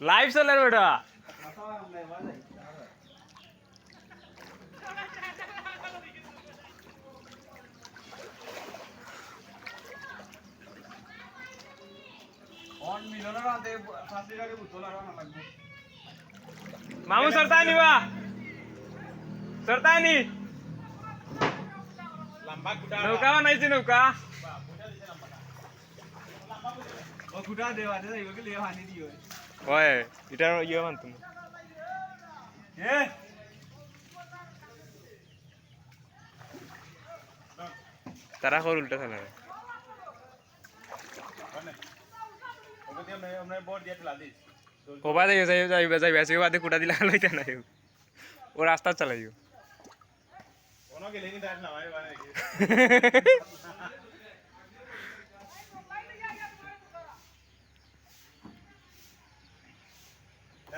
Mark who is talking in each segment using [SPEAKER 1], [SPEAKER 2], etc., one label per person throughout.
[SPEAKER 1] Live চলে বেটা। মামু সরতায়
[SPEAKER 2] নিবা? সরতায়
[SPEAKER 1] নি? নৌকা বানাইছি
[SPEAKER 2] নৌকা। গুটা দেওয়া দিও।
[SPEAKER 1] ওয়ে এটা ইয়ে মান তুমি।
[SPEAKER 2] কে?
[SPEAKER 1] তারা কর উল্টা খেলা কবা দেখে যাই যাই যাই বেসে বাদে কুটা দিলা লইতে না ও রাস্তা চালাইও
[SPEAKER 2] ওনো গেলে না ভাই মানে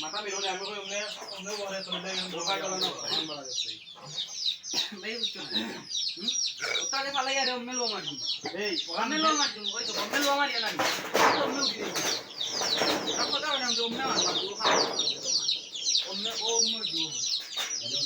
[SPEAKER 2] মাথা মিলো আমি কই ওমনে ওমনে বলে তো দেই ধোকা গেল না
[SPEAKER 3] ভাই হুম ওটাকে ফালাই আরে মেলো মার দিই
[SPEAKER 2] এই ওখানে
[SPEAKER 3] মেলো মার দিই ওই তো মেলো মার ইয়া না তো মেলো দিই কথা বললাম যে ওমনে মার মার ও দিও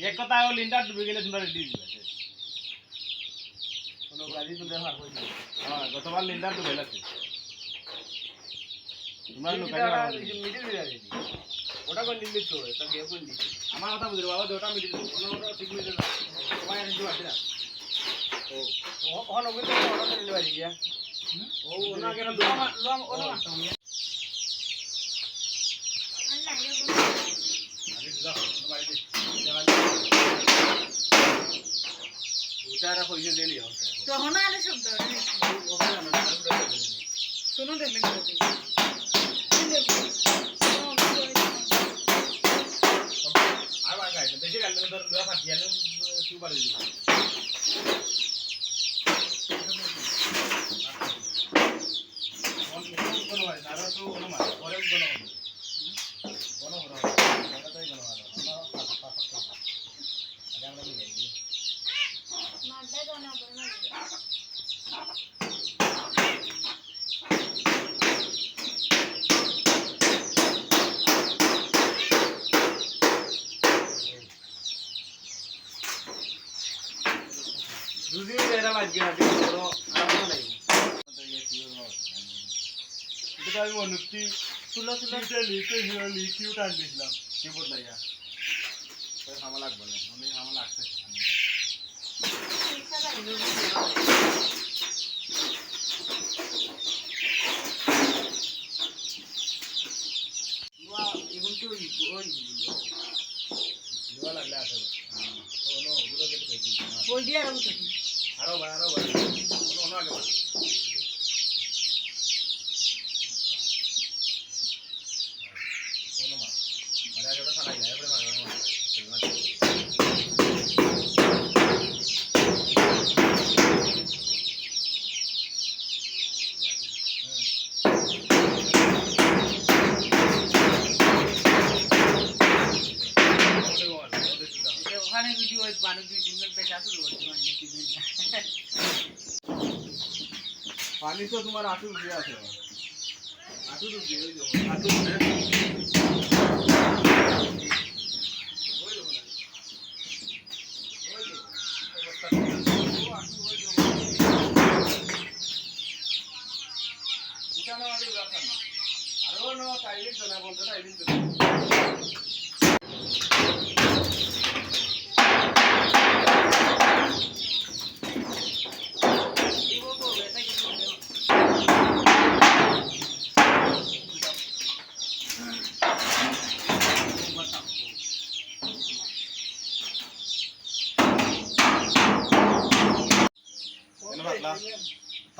[SPEAKER 2] এক কথা ও লিন্ডার ডুবে গেলে তোমরা রেডি দিবে
[SPEAKER 3] কোনো গাড়ি তো ব্যবহার করি
[SPEAKER 2] হ্যাঁ গতবার লিন্ডার ডুবে গেছে তোমরা লোকাল
[SPEAKER 3] মিডিল গাড়ি ওটা কোন দিল্লি তো এটা গে কোন দিল্লি
[SPEAKER 2] আমার কথা বুঝলো বাবা দুটা মিডিল
[SPEAKER 3] ওটা ঠিক মিডিল না তোমার এনে দিবা দিলা ও ওখানে তো ওটা দিল্লি বাড়ি গিয়া
[SPEAKER 2] ও ওনাকে না
[SPEAKER 3] লম লম ওটা
[SPEAKER 4] আল্লাহ এরকম
[SPEAKER 2] আমি দুটা বাড়িতে
[SPEAKER 3] উটারা পয়সা দিলি
[SPEAKER 4] তখন আলে শব্দ
[SPEAKER 3] শুনো দেখলে
[SPEAKER 2] আর বাড়ি গাইছে বেশি গাইলে তো দুটা ফাটিয়ে আনো তুই বাড়ি দিবি কোনো মানে আর তো কোনো মানে পরে কোনো কোনো কোনো কোনো তাই কোনো মানে আমরা পাঁচ পাঁচ পাঁচ আগে আমরা কি যাই
[SPEAKER 4] মারদা দোনা বলনা
[SPEAKER 3] দুদিন এরা বাজ দিন বড় আরাম নাই।
[SPEAKER 2] এটা আমি অনুক্তি
[SPEAKER 3] তুলো তুলো।
[SPEAKER 2] লিখে লিখে হিরো লিখিও টান দিছিলাম কিবোর্ড লাইয়া হামা লাগবে না আমি হামা লাগছে আরও আরও নো আগে পানি তো তোমার আটুর দিয়ে আছে। উঠানো আগে রাখা না আরও না টাইমিং চলে বলতে টাইমিং চলে কেন পাতলা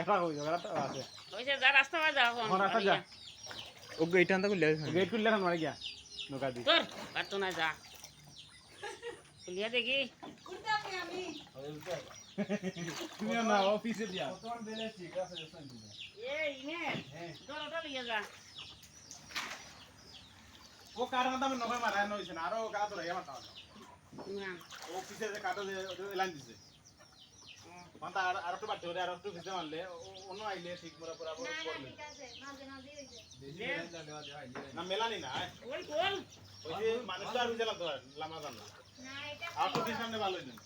[SPEAKER 2] একটা কই জায়গা আছে।
[SPEAKER 5] ওইসে যা রাস্তা মা যাও
[SPEAKER 2] এখন রাখা যা।
[SPEAKER 1] ও গেট আনতে খুলে
[SPEAKER 2] গেট খুললে এখন মারি গিয়া নৌকা দি
[SPEAKER 5] তোর পারতো না যা। খুলিয়া দেখি।
[SPEAKER 4] উঠতে আমি আমি
[SPEAKER 2] তুমি না অফিসে দিয়া।
[SPEAKER 5] এ ইনে তোর ওটা লিয়ে যা।
[SPEAKER 2] ও কার কথা আমি নৌকা মারা নইছে না আরও কাজ ধরে আমার তাও
[SPEAKER 5] না।
[SPEAKER 2] অফিসে যে কাটা যে এলান দিছে। মানতা আর আর একটু বাড়তে হলে আর একটু ভিজে মারলে অন্য আইলে ঠিক মরা পুরা
[SPEAKER 4] না
[SPEAKER 2] করবে না মেলানি না
[SPEAKER 5] ওই কোল
[SPEAKER 2] ওই যে মানুষ আর ভিজে না তো লামা জান। না
[SPEAKER 4] না
[SPEAKER 2] আর তো দিন সামনে ভালো দিন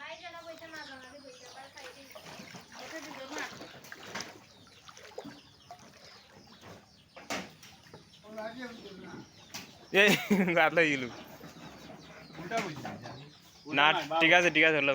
[SPEAKER 4] ভাই জানা বইতে না জানা বইতে পার খাইতে এটা দিও না।
[SPEAKER 1] এই গাতলা ইলু
[SPEAKER 2] উল্টা বুঝছি
[SPEAKER 1] না ঠিক আছে ঠিক আছে হলো।